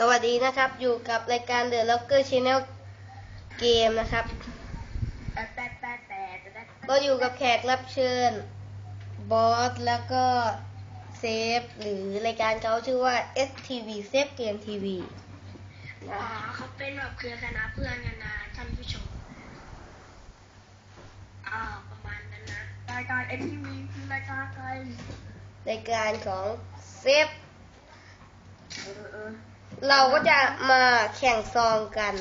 สวัสดีนะครับ อยู่กับรายการ The Locker Channel เกมนะครับแต่แต่แต่แต่แต่ก็อยู่กับแขกรับเชิญ บอส แล้วก็เซฟ หรือรายการเขาชื่อว่า STV Safe Game TV อ่าเขาเป็นแบบเครือคณะเพื่อนกันนะท่านผู้ชมอ่าประมาณนั้นนะ รายการ MTV คือรายการอะไรรายการของเซฟ เออเออ เราก็จะมาแข่งซองกัน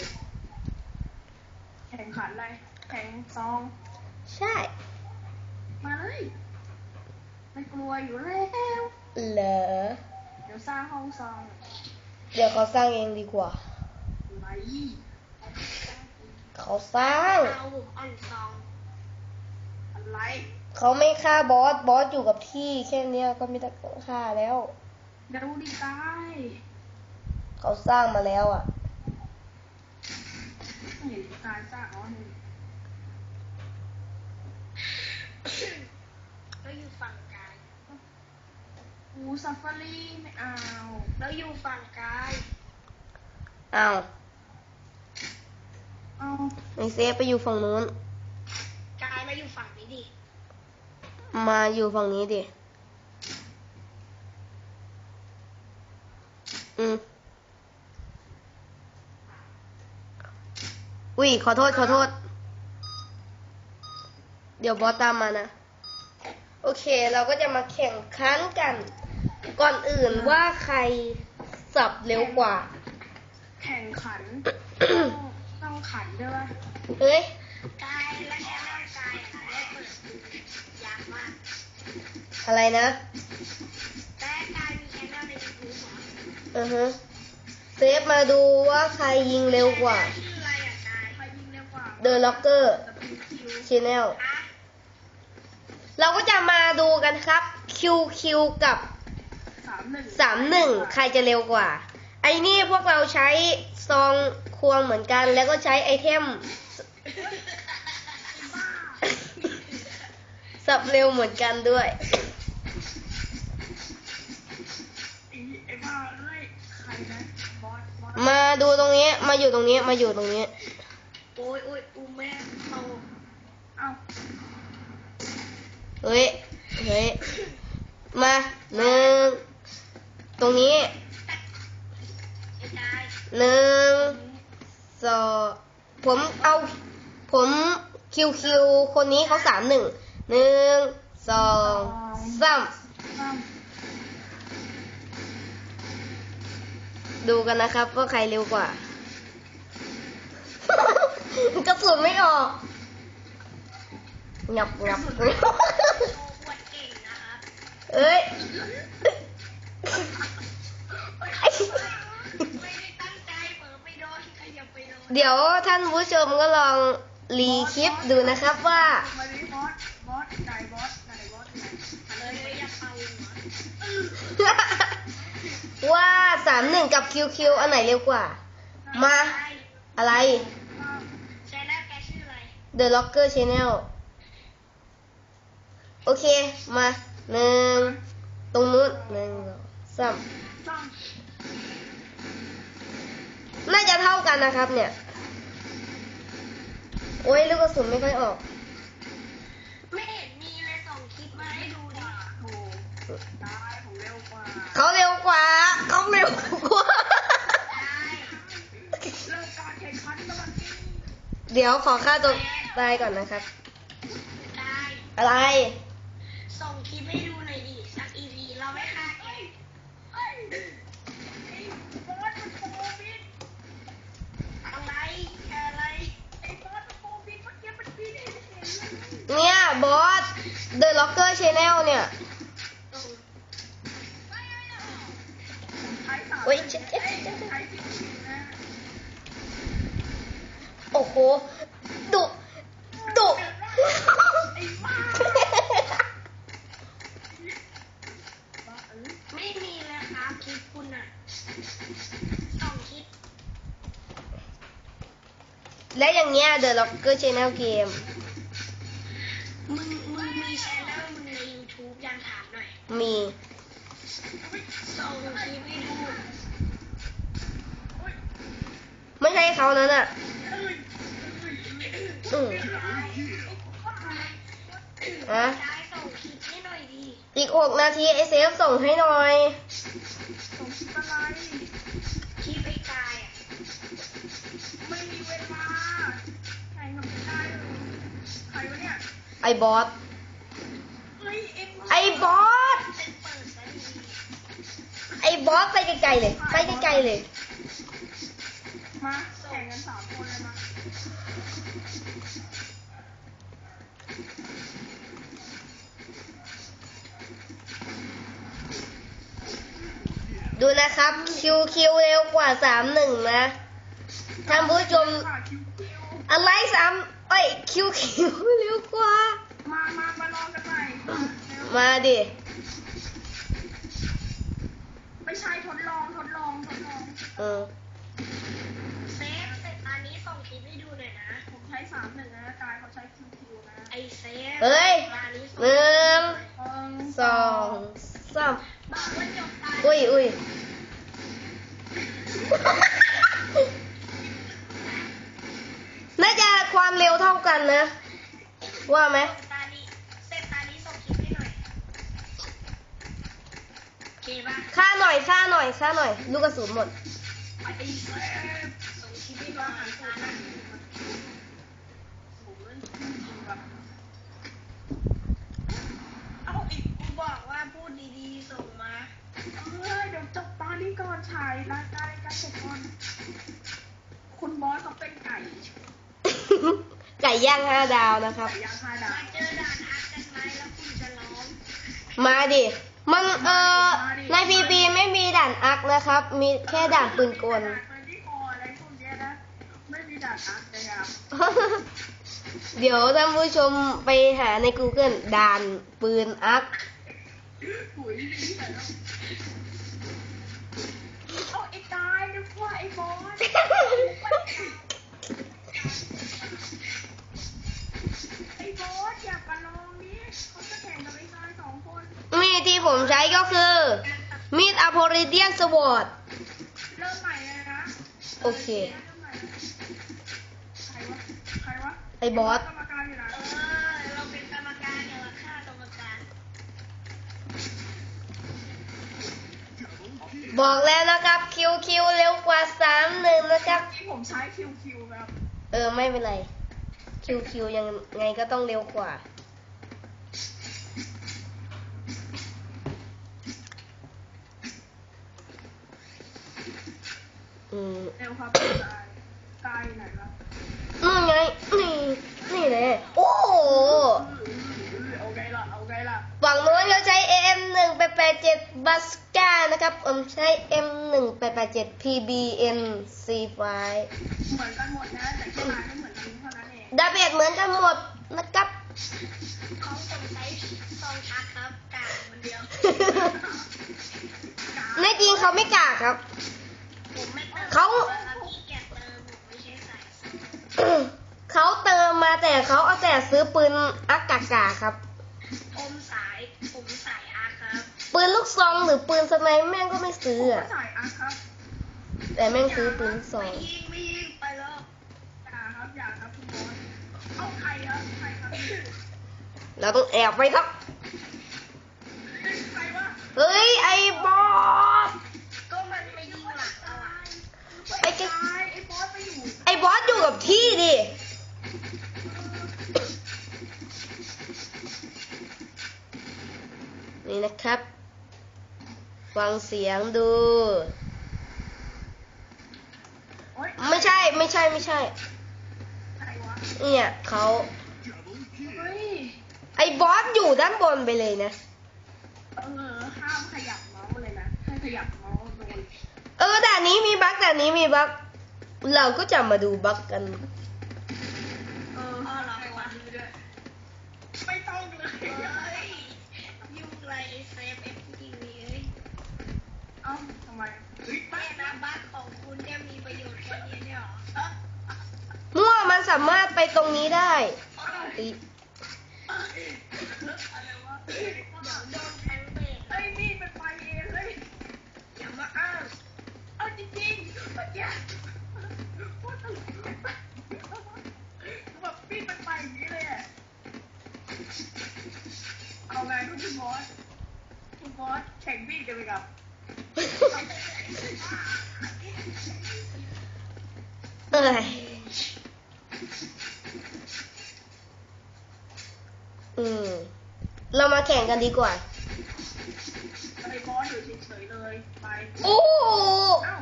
แข่งขันอะไร แข่งซอง ใช่ มาเลยไม่กลัวอยู่แล้วเหรอเดี๋ยวสร้างห้องซองเดี๋ยวเขาสร้างเองดีกว่าไหนเขาสร้าง เอาผมอ่อนซองอะไรเขาไม่ฆ่าบอส บอสอยู่กับที่แค่เนี้ยก็ไม่ต้องฆ่าแล้ว เดี๋ยวดูดิตาย เขาสร้างมาแล้วอะไม่เห็นตายจ้าอ๋อนี่แล้วอยู่ฝั่งกายอูซาฟารีไม่เอาแล้วอยู่ฝั่งกายอ้าวเอาไอเซฟไปอยู่ฝั่งนู้น กายมาอยู่ฝั่งนี้ดิ มาอยู่ฝั่งนี้ดิ อืม อุ้ยขอโทษขอโทษ เดี๋ยวบอสตามมานะ โอเคเราก็จะมาแข่งขันกัน ก่อนอื่นว่าใครสับเร็วกว่า แข่งขัน ต้องต้องขันด้วยวะเฮ้ยกายและแค่ร่างกายอะได้เปิดยากมาก อะไรนะแต่กายมีแค่หน้าในยูทูบเหรออือฮึเซฟมาดูว่าใครยิงเร็วกว่า The Locker แต่เป็นคิว Channel อะเราก็จะมาดูกันครับ QQ กับสามหนึ่ง31ใครจะเร็วกว่า ไอ้นี่พวกเราใช้ซองควงเหมือนกัน แล้วก็ใช้ไอเทม สับเร็วเหมือนกันด้วยไอ้ไอ้บ้าเอ้ยใครนะบอสบอสมาดูตรงนี้ มาอยู่ตรงนี้ มาอยู่ตรงนี้ โอ้ยโอ้ยอูแม่โตเอาเฮ้ย เฮ้ย มาหนึ่ง ตรงนี้ไอ้กายหนึ่ง สอง ผมเอา ผมคิวคิวคนนี้เขาสามหนึ่ง หนึ่ง สองสามเอ้าดูกันนะครับว่าใครเร็วกว่า กระสุนไม่ออกงับงับเอ้ยเดี๋ยวท่านผู้ชมก็ลองรีคลิปดูนะครับว่าว่าสามหนึ่งกับคิวคิวอันไหนเร็วกว่า มา อะไร แชร์แล้วแกชื่ออะไร The Locker Channel โอเค มาหนึ่งตรงนู้นหนึ่งสองสามต้องน่าจะเท่ากันนะครับเนี่ย โอ้ยลูกกระสุนไม่ค่อยออก ไม่เห็นมีเลยส่งคลิปมาให้ดูดิโอ้ตายผมเร็วกว่าเขาเร็วกว่าเขาเร็วกว่าได้เริ่มการแข่งขันแล้วมันเดี๋ยวขอค่าตัว ตายก่อนนะครับได้อะไร ส่งคลิปให้ดูหน่อยดิ สักอีพีเราไม่ฆ่าแกเฮ้ยไอ้บอสมันโควิดอะไรอะไรไอ้บอสมันโควิดเมื่อกี้มันปีนให้เห็นเลยเนี่ยบอส The Locker Channel เนี่ยใครสามโอ๊ยเจ็บเจ็บเจ็บเจ็บใครผิดผิดนะโอ้โหดุ ดุไอ้บ้าไม่มีเลยครับคลิปคุณอะส่งคลิปและอย่างเงี้ย The Locker Channel Game มึงมึงมีชแนลมึงใน YouTube ยังถามหน่อยมีส่งคลิปให้ดูช่เขานั้นอะเอ้ยอืม อะยายส่งคลิปให้หน่อยดีอีกหกนาทีไอเซฟส่งให้หน่อย ส่งคลิปอะไรคลิปไอ้กายอะไม่มีเวลาใครทำไม่ได้เลยใครวะเนี่ยไอบอส เฮ้ยเอ็งไอบอส เป็นเปิดซะดีไอบอสไปไกลๆเลย ไปไกลๆเลย ดูนะครับ คิวคิวเร็วกว่าสามหนึ่งนะท่านผู้ชมค่ะคิวคิวอะไรสามเอ้ยคิวคิวเร็วกว่า มา มา มาลองกันใหม่เร็วมาดิไม่ใช่ทดลองทดลองทดลองเออเซฟเสร็จตอนนี้ส่งคลิปให้ดูหน่อยนะ ผมใช้สามหนึ่งนะกายเขาใช้คิวคิวนะ ไอเซฟเฮ้ยตอนนี้ส่หนึ่งหนึ่งสองสามบอกว่าจบตอนอุ้ยอุ้ย น่าจะความเร็วเท่า กันนะ ว่าไหมตอนนี้เสร็จตอนนี้ส่งคลิปให้หน่อยฆ่าหน่อยค่าหน่อยค่าหน่อย ลูกกระสุนหมดเอาอีกกูบอกว่าพูดดีๆส่งมาเฮ้ยเดี๋ยวจบตอนนี้ก่อนฉายรายการรายการเสร็จก่อนคุณบอสเขาเป็นไก่ ไก่ย่างห้าดาวนะครับไก่ย่างห้าดามาวเจอด่านอักกันไหมแล้วคุณจะร้องมาดิ มันเอ่อในพีพีไม่มีด่านอักนะครับ มีแค่ด่านปืนกลด่านปืนที่คออะไรพวกเนี้ยนะไม่มีด่านอักเลยครับเดี๋ยวท่านผู้ชมไปหาใน Google ด่านปืนอัก มีดอโพริเดียนสวอตเริ่มใหม่เลยนะโอเคเริ่มใหม่เลยใครวะใครวะไอ้บอส กรรมการอยู่ไหนเออ เราเป็นกรรมการอย่ามาฆ่ากรรมการบอกแล้วนะครับคิวคิวเร็วกว่าสามหนึ่งนะครับ ที่ผมใช้คิวคิวครับ เออไม่เป็นไรคิวคิวยังไงก็ต้องเร็วกว่า อืมเร็วครับกายกายอยู่ไหนวะนี่ไง นี่ นี่เลย โอ้โหเอาไงล่ะ เอาไงล่ะ ฝั่งโน้นเขาใช้ AM 1 8 8 7 b a s c a นะครับ ผมใช้ M 1 8 8 7 PBN C5 เหมือนกันหมดนะ แต่แค่ลายไม่เหมือนกันเท่านั้นเองดาเบจเหมือนกันหมดนะครับเขาสงสัยซองชักครับกากคนเดียวในจริงเขาไม่กล้าครับผมไม่ เติมเขาครับพี่แกเติมผมไม่ใช่ใส่เขาเติมมาแต่เขาเอาแต่ซื้อปืนอักกากาครับอมสายผมสายอาครับปืนลูกซองหรือปืนสไนแม่งก็ไม่ซื้อผมอะก็ใส่อาร์คครับแต่แม่งซื้อปืนลูกซอไม่งยิงไม่ยิงไปแล้วอย่าครับอย่าครับคุณบอสเอาใครครับใครครับเราต้องแอบไปครับใครวะ เฮ้ย ไอ้บอส ไอ้ไอ้แกกายไอ้บอสไปอยู่ไอ้บอสอยู่กับที่ดิ นี่นะครับ ฟังเสียงดูโอ๊ยไม่ใช่ไม่ใช่ไม่ใช่ใครวะเนี่ยเขาเฮ้ยไอ้บอสอยู่ด้านบนไปเลยนะ เออห้ามขยับเมาส์เลยนะ ถ้าขยับเมาส์โดนเออด่านนี้มีบั๊ก ด่านนี้มีบั๊กเราก็จะมาดูบั๊กกัน เออใครวะด้วย ไม่ต้องเลยยุ่งไรไอ้เซฟเอฟทีวีเอ้ยเอ้าทำไมเฮ้ยแม่นะบัคของคุณเนี่ยมีประโยชน์แค่นี้เนี่ยเหรอมั่วมันสามารถไปตรงนี้ได้อีอะไรวะเดี๋ยวโดนแท กี้พูดตลกแบบปีนมันไปอย่างนี้เลยอะเอาไงคุณบอสคุณบอสแข่งวิ่งกันไปกับเอ้ยอืม เรามาแข่งกันดีกว่า ไอ้บอสอยู่เฉยๆเลย ไป โอ้ เอ้า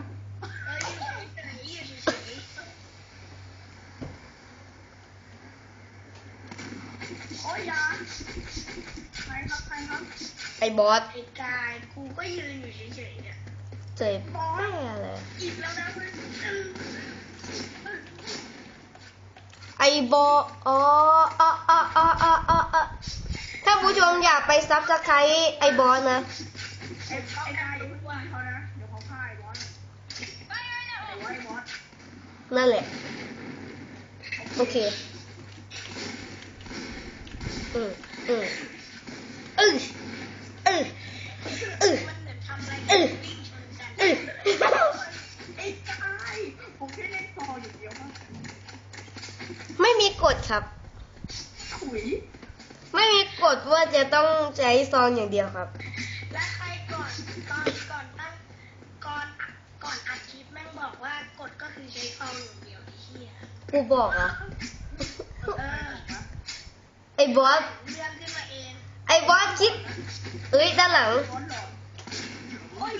อ้บอสๆไอ้กายกูก็ยืนอยู่เฉยๆเนี่ยเจ็บแม่เลยอีกแล้วนะเพื่อนไอ้บอสอ๋ออ๋ออ๋ออ๋ออ๋ออ๋อถ้าผู้ชมอยากไปซับสไครต์ไอ้บอสนะไอ้ไอ้นายอย่าเพิ่งว่าเขานะเดี๋ยวเขาฆ่าไอ้บอสไอ้ไว้ไอ้บอสนั่นแหละโอเคอืมอืมอือ ม่มีกฎครับ ถุยไม่มีกฎว่าจะต้องใช้ซองอย่างเดียวครับ และใครก่อนตอนก่อนตั้งก่อนก่อนอัดคลิปแม่งบอกว่ากดก็คือใช้ฟองอย่างเดียวไอ้เหี้ยกูบอกอะเออไอ้บอสเรื่องขึ้นมาเองไอ้บอสคิดเอ้ยด้านหลังบอสหลอนโอ้ย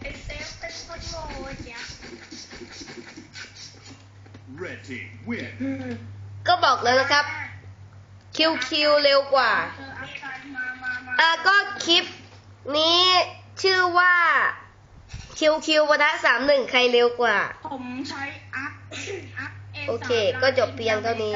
ไอ้เซฟเป็นคนโง่จ้ะ Red team win. ก็บอกแล้วนะครับ คิวคิวเร็วกว่าเธออัพการมามามาอะก็คลิปนี้ชื่อว่าคิวคิววัฒสามหนึ่งใครเร็วกว่า ผมใช้อัพอัพเอโอเค ก็จบเพียงเท่านี้